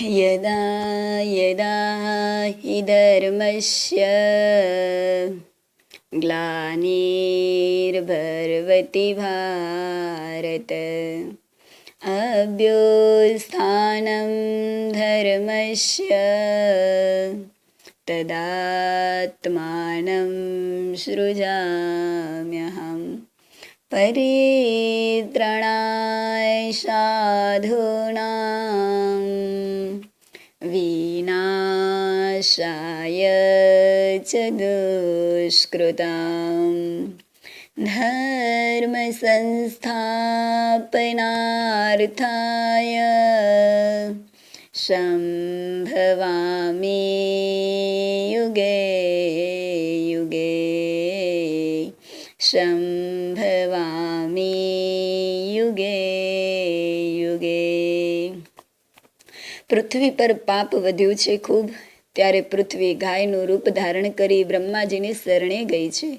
यदा यदा हि धर्मस्य ग्लानिर्भर्वति भारत। अभ्युत्थानं धर्मस्य तदात्मानं सृजाम्यहम्। परित्रणाय साधूनां विनाशाय च दुष्कृताम् धर्मसंस्थापनार्थाय सम्भवामि युगे युगे સંભવામી યુગે યુગે પૃથ્વી પર પાપ વધ્યું છે ખૂબ ત્યારે પૃથ્વી ગાયનું રૂપ ધારણ કરી બ્રહ્માજીની શરણે ગઈ છે.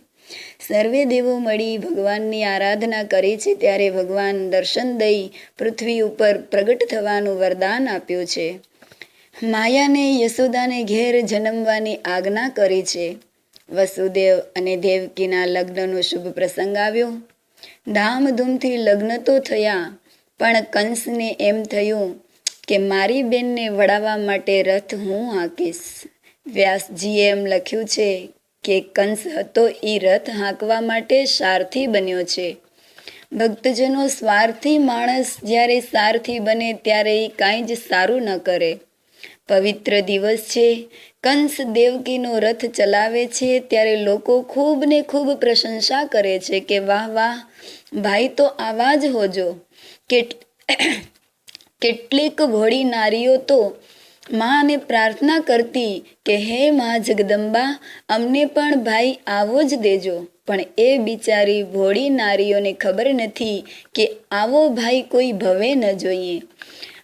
સર્વે દેવો મળી ભગવાનની આરાધના કરી છે ત્યારે ભગવાન દર્શન દઈ પૃથ્વી ઉપર પ્રગટ થવાનું વરદાન આપ્યું છે. માયાને યશોદાને ઘેર જન્મવાની આજ્ઞા કરી છે. વસુદેવ અને દેવકીના લગ્નનો શુભ પ્રસંગ આવ્યો. ધામધૂમથી લગ્ન તો થયા, પણ કંસને એમ થયું કે મારી બેનને વડાવવા માટે રથ હું હાંકીશ. વ્યાસજીએ એમ લખ્યું છે કે કંસ હતો એ રથ હાંકવા માટે સારથી બન્યો છે. ભક્તજનો સ્વાર્થી માણસ જ્યારે સારથી બને ત્યારે એ કાંઈ જ સારું ન કરે. પવિત્ર દિવસ છે, કંસ દેવકીનો રથ ચલાવે છે ત્યારે લોકો ખૂબ ને ખૂબ પ્રશંસા કરે છે કે વાહ વાહ, ભાઈ તો આવા જ હોજો. કેટ કેટલીક ભોળી નારીઓ તો માને પ્રાર્થના કરતી કે, હે મા જગદંબા, અમને પણ ભાઈ આવો જ દેજો. પણ એ બિચારી ભોળી નારીઓને ખબર નથી કે આવો ભાઈ કોઈ ભવે ન જોઈએ.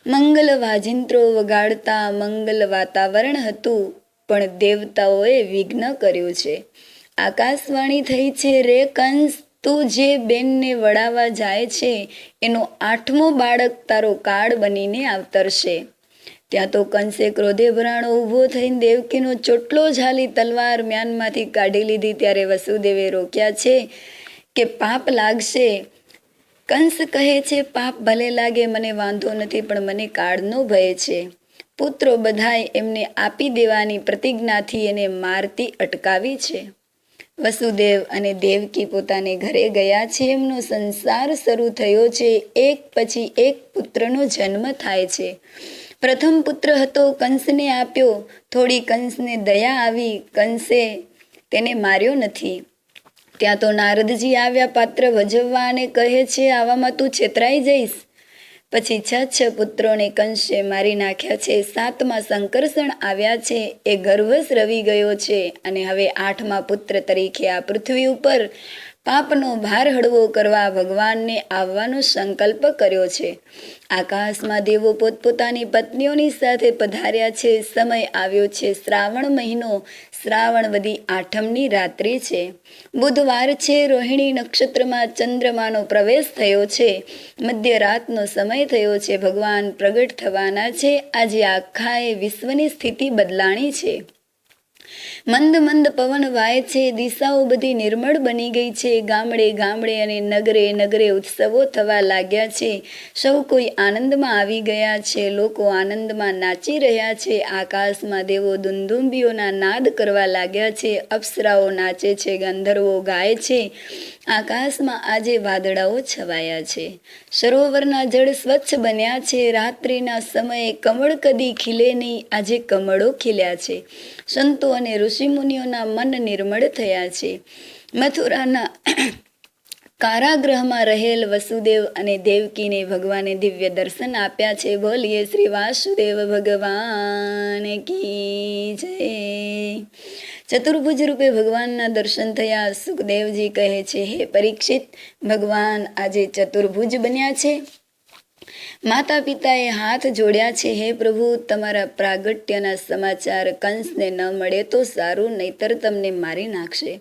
મંગલ વાજિંત્રો વગાડતા મંગલ વાતાવરણ હતું, પણ દેવતાઓએ વિઘ્ન કર્યું છે. આકાશવાણી થઈ છે રે કંસ તું જે બેનને વડાવવા જાય છે, એનો આઠમો બાળક તારો કાળ બનીને આવતરશે. ત્યાં તો કંસે ક્રોધે ભરાણો ઊભો થઈને દેવકીનો ચોટલો ઝાલી તલવાર મ્યાનમાંથી કાઢી લીધી ત્યારે વસુદેવે રોક્યા છે કે પાપ લાગશે. કંસ કહે છે, પાપ ભલે લાગે, મને વાંધો નથી, પણ મને કાળનો ભય છે. પુત્રો બધાએ એમને આપી દેવાની પ્રતિજ્ઞાથી એને મારતી અટકાવી છે. વસુદેવ અને દેવકી પોતાને ઘરે ગયા છે. એમનો સંસાર શરૂ થયો છે. એક પછી એક પુત્રનો જન્મ થાય છે. પ્રથમ પુત્ર હતો કંસને આપ્યો. થોડી કંસને દયા આવી. કંસે તેને માર્યો નથી. ત્યાં તો નારદજી આવ્યા પાત્ર ભજવવા અને કહે છે, આવામાં તું છેતરાઈ જઈશ? પછી છ છ પુત્રોને કંસે મારી નાખ્યા છે. સાતમાં સંકર્ષણ આવ્યા છે. એ ગર્વસ રવી ગયો છે અને હવે આઠમા પુત્ર તરીકે આ પૃથ્વી ઉપર પાપનો ભાર હળવો કરવા ભગવાનને આવવાનો સંકલ્પ કર્યો છે. આકાશમાં દેવો પોતપોતાની પત્નીઓની સાથે પધાર્યા છે. સમય આવ્યો છે. શ્રાવણ મહિનો. શ્રાવણ વધી આઠમની રાત્રિ છે. બુધવાર છે. રોહિણી નક્ષત્રમાં ચંદ્રમાનો પ્રવેશ થયો છે. મધ્યરાતનો સમય થયો છે. ભગવાન પ્રગટ થવાના છે. આજે આખાએ વિશ્વની સ્થિતિ બદલાણી છે. મંદ મંદ પવન વાય છે, દિશાઓ બધી નિર્મળ બની ગઈ છે. ગામડે ગામડે અને નગરે નગરે ઉત્સવો થવા લાગ્યા છે. સૌ કોઈ આનંદમાં આવી ગયા છે. લોકો આનંદમાં નાચી રહ્યા છે. આકાશમાં દેવો દુંદુંબીઓના નાદ કરવા લાગ્યા છે. અપ્સરાઓ નાચે છે, ગંધર્વો ગાય છે. આકાશમાં આજે વાદળાઓ છવાયા છે. સરોવરના જળ સ્વચ્છ બન્યા છે. રાત્રિના સમયે કમળ કદી ખીલે નહીં. આજે કમળો ખીલ્યા છે. સંતો અને ઋષિમુનિઓના મન નિર્મળ થયા છે. મથુરાના કારાગૃહમાં રહેલ વસુદેવ અને દેવકીને ભગવાને દિવ્ય દર્શન આપ્યા છે. બોલીએ, શ્રી વાસુદેવ ભગવાન કી જય. ચતુર્ભુજ રૂપે ભગવાનના દર્શન થયા. સુખદેવજી કહે છે, હે પરીક્ષિત, ભગવાન આજે ચતુર્ભુજ બન્યા છે. માતા પિતાએ હાથ જોડ્યા છે, હે પ્રભુ, તમારા પ્રાગટ્યના સમાચાર કંસને ન મળે તો સારું, નહીતર તમને મારી નાખશે.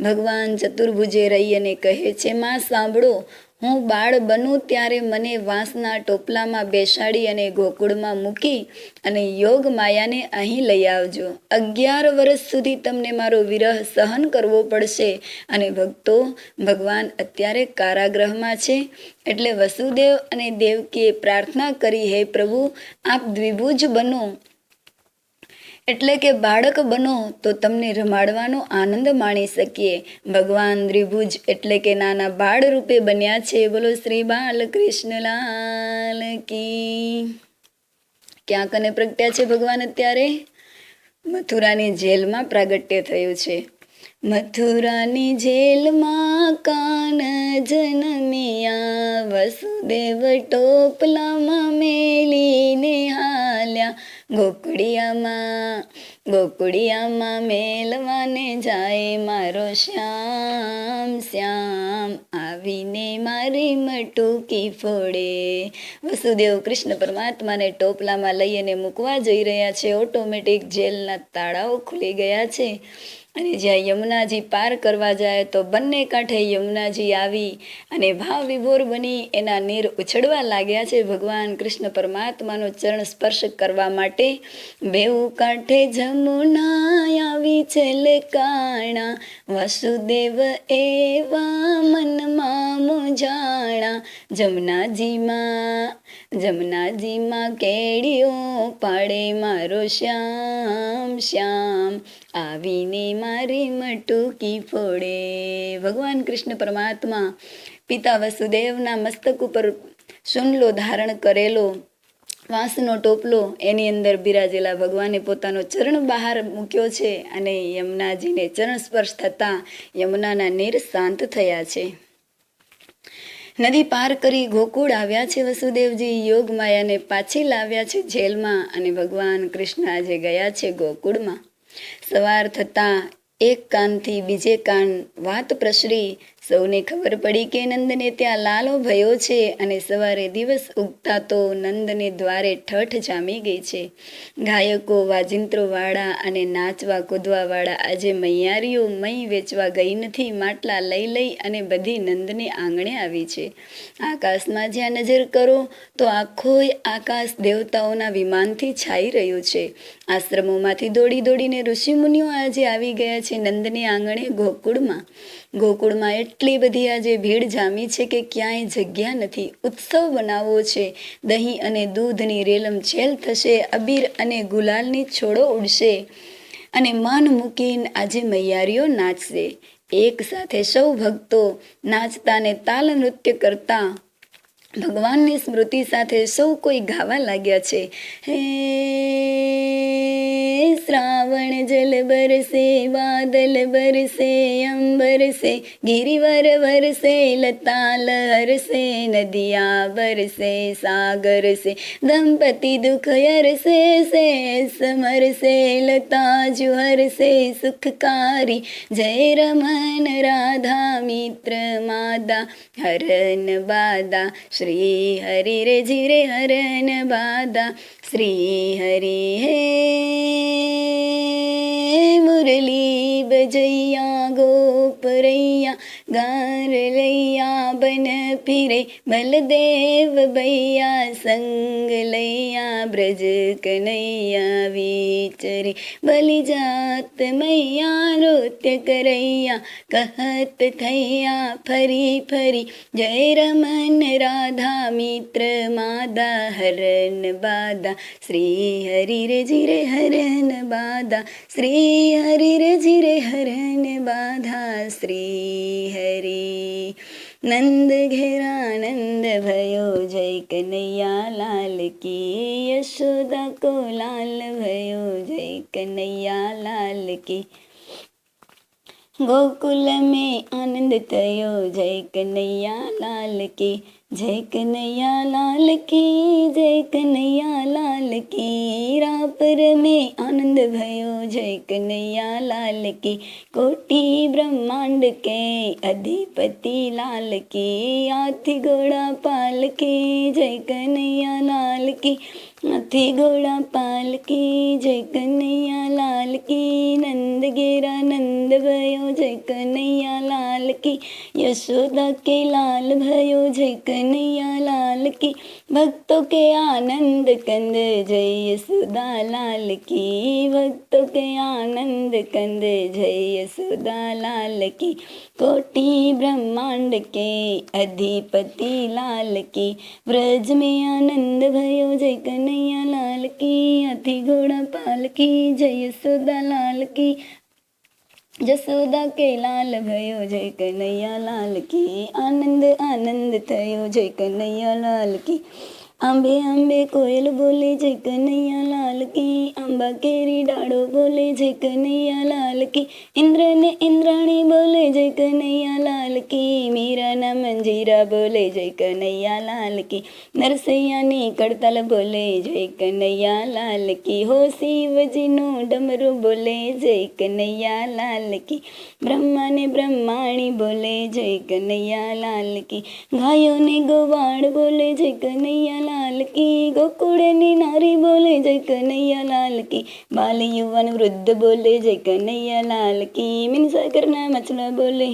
ભગવાન ચતુર્ભુજે રહી અને કહે છે, માં, સાંભળો હું બાળ બનું ત્યારે મને વાંસના ટોપલામાં બેસાડી અને ગોકુળમાં મૂકી અને યોગ માયાને અહીં લઈ આવજો. અગિયાર વર્ષ સુધી તમને મારો વિરહ સહન કરવો પડશે અને ભક્તો, ભગવાન અત્યારે કારાગ્રહમાં છે. એટલે વસુદેવ અને દેવકીએ પ્રાર્થના કરી, હે પ્રભુ, આપ દ્વિભુજ બનો. એટલે કે બાળક બનો તો તમને રમાડવાનો આનંદ માણી શકીએ. ભગવાન ત્રિભુજ એટલે કે નાના બાળ રૂપે બન્યા છે. બોલો શ્રી બાલકૃષ્ણલાલ કી. ક્યાં કને પ્રગટ્યા છે ભગવાન અત્યારે. મથુરાની જેલમાં પ્રાગટ્ય થયું છે. મથુરાની જેલમાં કાન જનમિયા વસુદેવ ટોપલામાં મેલીને હાલ્યા. ગોકુડિયામાં ગોકુડિયામાં મેલવાને જાય મારો શ્યામ શ્યામ. આવીને મારી મટુકી ફોડે. વસુદેવ કૃષ્ણ પરમાત્માને ટોપલામાં લઈ અને મૂકવા જઈ રહ્યા છે. ઓટોમેટિક જેલના તાળાઓ ખુલી ગયા છે. અને જ્યાં યમુનાજી પાર કરવા જાય તો બંને કાંઠે યમુનાજી આવી અને ભાવ વિભોર બની એના નીર ઉછળવા લાગ્યા છે. ભગવાન કૃષ્ણ પરમાત્માનો ચરણ સ્પર્શ કરવા માટે બેઉ કાંઠે જમુના આવી છલકાણા વસુદેવ એવા મનમાં મુજાણા જમનાજીમાં જમનાજીમાં કેડીઓ પાડે મારો શ્યામ શ્યામ. આવીને મારી મટુકી ફોડે. ભગવાન કૃષ્ણ પરમાત્મા પિતા વસુદેવના મસ્તક ઉપર સુનલો ધારણ કરેલો, વાંસનો ટોપલો, એની અંદર બિરાજેલા ભગવાને પોતાનો ચરણ બહાર મૂક્યો છે અને યમુનાજીને ચરણ સ્પર્શ થતાં યમુનાના નીર શાંત થયા છે. નદી પાર કરી ગોકુળ આવ્યા છે વસુદેવજી, યોગ માયાને પાછી લાવ્યા છે જેલમાં અને ભગવાન કૃષ્ણ આજે ગયા છે ગોકુળમાં. સવાર થતાં એક કાનથી બીજે કાન વાત પ્રસરી સૌને ખબર પડી કે નંદને ત્યાં લાલો ભયો છે અને સવારે દિવસ ઉગતા તો નંદને દ્વારે ઠઠ જામી ગઈ છે. ગાયકો, વાજિંત્રોવાળા અને નાચવા, કૂદવાવાળા આજે મૈયારીઓ મય વેચવા ગઈ નથી, માટલા લઈ લઈ અને બધી નંદને આંગણે આવી છે. આકાશમાં જ્યાં નજર કરો તો આખોય આકાશ દેવતાઓના વિમાનથી છાઈ રહ્યું છે. આશ્રમોમાંથી દોડી દોડીને ઋષિમુનિઓ આજે આવી ગયા છે નંદને આંગણે ગોકુળમાં. ગોકુળમાં એટલી બધી આજે ભીડ જામી છે કે ક્યાંય જગ્યા નથી. ઉત્સવ બનાવવો છે. દહીં અને દૂધની રેલમ છેલ થશે, અબીર અને ગુલાલની છોડો ઉડશે અને મન મૂકીને આજે મૈયારીઓ નાચશે. એક સાથે સૌ ભક્તો નાચતા ને તાલ નૃત્ય કરતા ભગવાનની સ્મૃતિ સાથે સૌ કોઈ ગાવા લાગ્યા છે. હે શ્રાવણ જલ બરસે બાદલ બરસે અંબરસે ગિરિવર વરસે લતા લહરસે નદિયા બરસે સાગર સે, દંપતિ દુઃખ હરસે સે સમરસે લતા જુહરસે સુખકારી, જય રમન રાધા મિત્ર માદા, હરન બાદા શ્રી હરિ રે જીરે હરન બાદા શ્રી હરિ હે મુરલી બજૈયા ગોપરૈયા ગાર લૈયા બન ફિરે બલદેવ બૈયા સંગ લૈયા બ્રજ કનૈયા વિચરે બલિ જાત મૈયા નૃત્ય કરૈયા કહત થૈયા ફરી ફરી જય રમન રાધા મિત્ર માદા હરન બાદા શ્રી હરિ રે જીરે હરન બાદા શ્રી હરિ રે જીરે હરન બાધા શ્રી હરે નંદ ઘેરાનંદ ભયો જય કનૈયા લાલ કી યશોદા કો લાલ ભયો જય કનૈયા લાલ કી ગોકુલ મેં આનંદ થયો જય કનૈયા લાલ કી જય કનૈયા લાલ કી, જય કનૈયા લાલ કી. રાપર મે આનંદ ભયો જય કનૈયા લાલ કી. કોટી બ્રહ્માંડ કે અધિપતિ લાલ કી. આથી ઘોડા પાલ કે જય કનૈયા લાલ કી. નથી ગોળા પાલકી જય કનૈયા લાલ કી નંદ ગેરા નંદ ભયો જય કનૈયા લાલ કી યશોદા કે લાલ ભયો જય કનૈયા લાલ કી ભક્તો કે આનંદ કંદ જય યશોદા લાલ કી ભક્તો કે આનંદ કંદ જય યશોદા લાલ કી કોટી બ્રહ્માંડ કે અધિપતિ લાલ કી વ્રજ મેં આનંદ ભયો જય કનૈયા કનૈયા લાલ કી અથી ઘોડા પાલકી જય યશોદા લાલ કી જસોદા કે લાલ ભયો જય કનૈયા લાલ કી આનંદ આનંદ થયો જય કનૈયા લાલ કી આંબે આંબે કોયલ બોલે, જય કનૈયા લાલ કી. આંબા કેરી ડાળો બોલે, જય કનૈયા લાલ કી. ઇન્દ્ર ને ઇન્દ્રાણી બોલે, જય કનૈયા લાલ કી. મીરાના મંજીરા બોલે, જય કનૈયા લાલ કી. નરસૈયાની કડતાલ બોલે, જય કનૈયા લાલ કી. હો શિવજીનો ડમરો બોલે, જય કનૈયા લાલ કી. બ્રહ્મા ને બ્રહ્માણી બોલે, જય કનૈયા લાલ કી. ગાયોને ગોવાળ બોલે, જય કનૈયા લાલ કી ગોકુળની નારી બોલે જય કનૈયા લાલ કી બાલ યુવાન વૃદ્ધ બોલે જય કનૈયા લાલ કી મિનસાગરના મછલા બોલે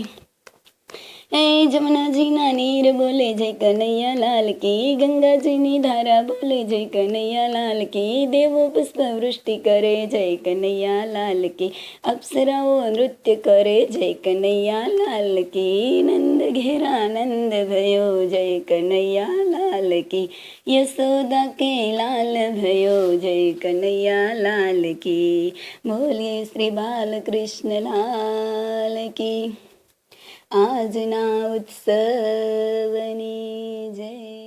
હે જમનાજીના નીર બોલે જય કનૈયા લાલ કી, ગંગાજીની ધારા બોલે જય કનૈયા લાલ કી, દેવો પુષ્પ વૃષ્ટિ કરે જય કનૈયા લાલ કી, અપ્સરાઓ નૃત્ય કરે જય કનૈયા લાલ કી, નંદ ઘેરા નંદ ભયો જય કનૈયા લાલ કી, યશોદા કે લાલ ભયો જય કનૈયા લાલ કી બોલે શ્રી બાલકૃષ્ણ લાલ કી. આજના ઉત્સવની જય